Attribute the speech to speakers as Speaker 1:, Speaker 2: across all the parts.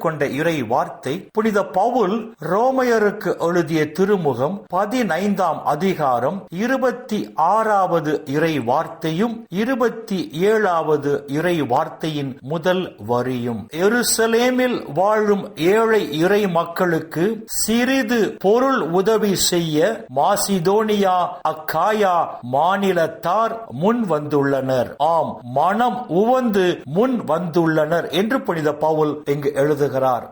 Speaker 1: எடுத்துக்கொண்ட இறை வார்த்தை புனித பவுல் ரோமையருக்கு எழுதிய திருமுகம் பதினைந்தாம் அதிகாரம் இருபத்தி ஆறாவது இறை வார்த்தையும் இருபத்தி ஏழாவது இறை வார்த்தையின் முதல் வரியும். எருசலேமில் வாழும் ஏழை இறை மக்களுக்கு சிறிது பொருள் உதவி செய்ய மாசிதோனியா அக்காயா மாநிலத்தார் முன் வந்துள்ளனர். ஆம் மனம் உவந்து முன் வந்துள்ளனர் என்று புனித பவுல் இங்கு எழுதுகிறார்.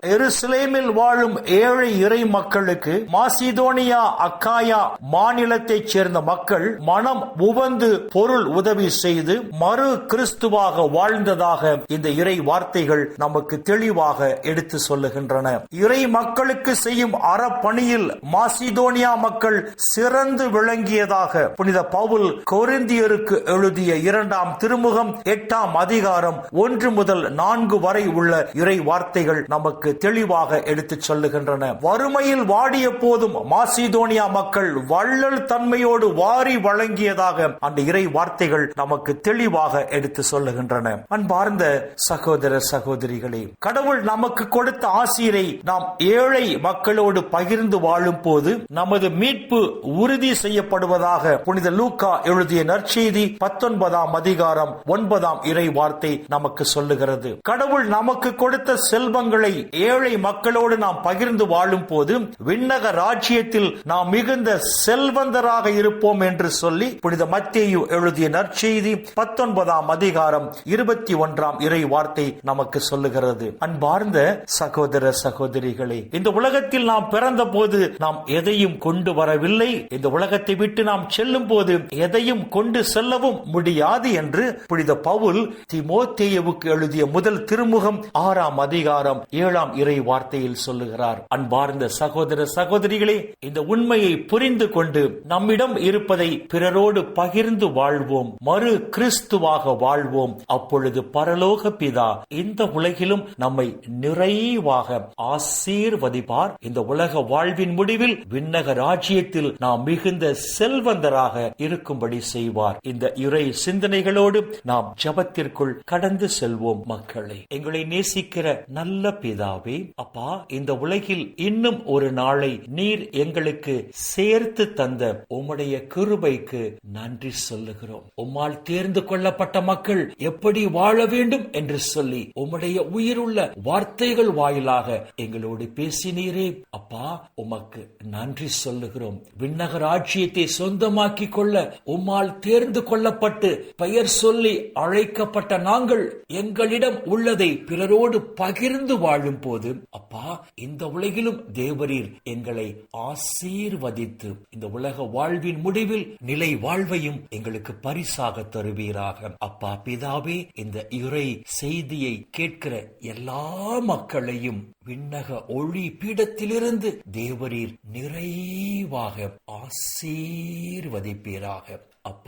Speaker 1: எருசலேமில் வாழும் ஏழை இறை மக்களுக்கு மாசிதோனியா அக்காயா மாநிலத்தைச் சேர்ந்த மக்கள் மனம் உவந்து பொருள் உதவி செய்து மறு கிறிஸ்துவாக வாழ்ந்ததாக இந்த இறை வார்த்தைகள் நமக்கு தெளிவாக எடுத்து சொல்லுகின்றன. இறை மக்களுக்கு செய்யும் அறப்பணியில் மாசிதோனியா மக்கள் சிறந்து விளங்கியதாக புனித பவுல் கொரிந்தியருக்கு எழுதிய இரண்டாம் திருமுகம் எட்டாம் அதிகாரம் ஒன்று முதல் நான்கு வரை உள்ள இறை வார்த்தைகள் நமக்கு தெளிவாக எடுத்துச் சொல்லுகின்றன. வறுமையில் வாடிய போதும் மாசிதோனியா மக்கள் வள்ளல் தன்மையோடு வாரி வழங்கியதாக அந்த இறை வார்த்தைகள் நமக்கு தெளிவாக எடுத்து சொல்லுகின்றன. அன்பார்ந்த சகோதர சகோதரிகளே கடவுள் நமக்கு கொடுத்த ஆசிரை நாம் ஏழை மக்களோடு பகிர்ந்து வாழும் போது நமது மீட்பு உறுதி செய்யப்படுவதாக புனித லூக்கா எழுதிய நற்செய்தி பத்தொன்பதாம் அதிகாரம் ஒன்பதாம் இறை வார்த்தை நமக்கு சொல்லுகிறது. கடவுள் நமக்கு கொடுத்த செல்வங்கள் ஏழை மக்களோடு நாம் பகிர்ந்து வாழும் போது விண்ணக ராஜ்யத்தில் நாம் மிகுந்த செல்வந்தராக இருப்போம் என்று சொல்லி புனித மத்தேயு எழுதிய நற்செய்தி பத்தொன்பதாம் அதிகாரம் இருபத்தி ஒன்றாம் இறை வார்த்தை நமக்கு சொல்லுகிறது. அன்பார்ந்த சகோதர சகோதரிகளே இந்த உலகத்தில் நாம் பிறந்த போது நாம் எதையும் கொண்டு வரவில்லை. இந்த உலகத்தை விட்டு நாம் செல்லும் போது எதையும் கொண்டு செல்லவும் முடியாது என்று புனித பவுல் திமோத்தேயவுக்கு எழுதிய முதல் திருமுகம் ஆறாம் அதிகாரம் ஏழாம் இறை வார்த்தையில் சொல்லுகிறார். அன்பார்ந்த சகோதர சகோதரிகளே இந்த உண்மையை புரிந்து கொண்டு நம்மிடம் இருப்பதை பிறரோடு பகிர்ந்து வாழ்வோம் மறு கிறிஸ்துவாக வாழ்வோம். அப்பொழுது பரலோக பிதா இந்த உலகிலும் நம்மை நிறைவாக ஆசீர்வதிப்பார். இந்த உலக வாழ்வின் முடிவில் விண்ணக ராஜ்யத்தில் நாம் மிகுந்த செல்வந்தராக இருக்கும்படி செய்வார். இந்த இறை சிந்தனைகளோடு நாம் ஜபத்திற்குள் கடந்து செல்வோம் மக்களை. எங்களை நேசிக்கிற நல்ல பிதாவே அப்பா இந்த உலகில் இன்னும் ஒரு நாளை நீர் எங்களுக்கு சேர்த்து தந்த உம்முடைய கிருபைக்கு நன்றி சொல்லுகிறோம். உம்மால் தேர்ந்து கொள்ளப்பட்ட மக்கள் எப்படி வாழ வேண்டும் என்று சொல்லி உம்முடைய உயிருள்ள வார்த்தைகள் வாயிலாக எங்களோடு பேசினீரே. அப்பா உமக்கு நன்றி சொல்லுகிறோம். விண்ணகராட்சியத்தை சொந்தமாக்கி கொள்ள உம்மால் தேர்ந்து கொள்ளப்பட்டு பெயர் சொல்லி அழைக்கப்பட்ட நாங்கள் எங்களிடம் உள்ளதை பிறரோடு பகிர்ந்து வாழும் போது அப்பா இந்த உலகிலும் தேவரீர் எங்களை ஆசீர்வதித்து இந்த உலக வாழ்வின் முடிவில் நிலை வாழ்வையும் எங்களுக்கு பரிசாக தருவீராக. அப்பா பிதாவே இந்த இறை செய்தியை கேட்கிற எல்லா மக்களையும் விண்ணக ஒளி பீடத்திலிருந்து தேவரீர் நிறைவாக ஆசீர்வதிப்பீராக. அப்பா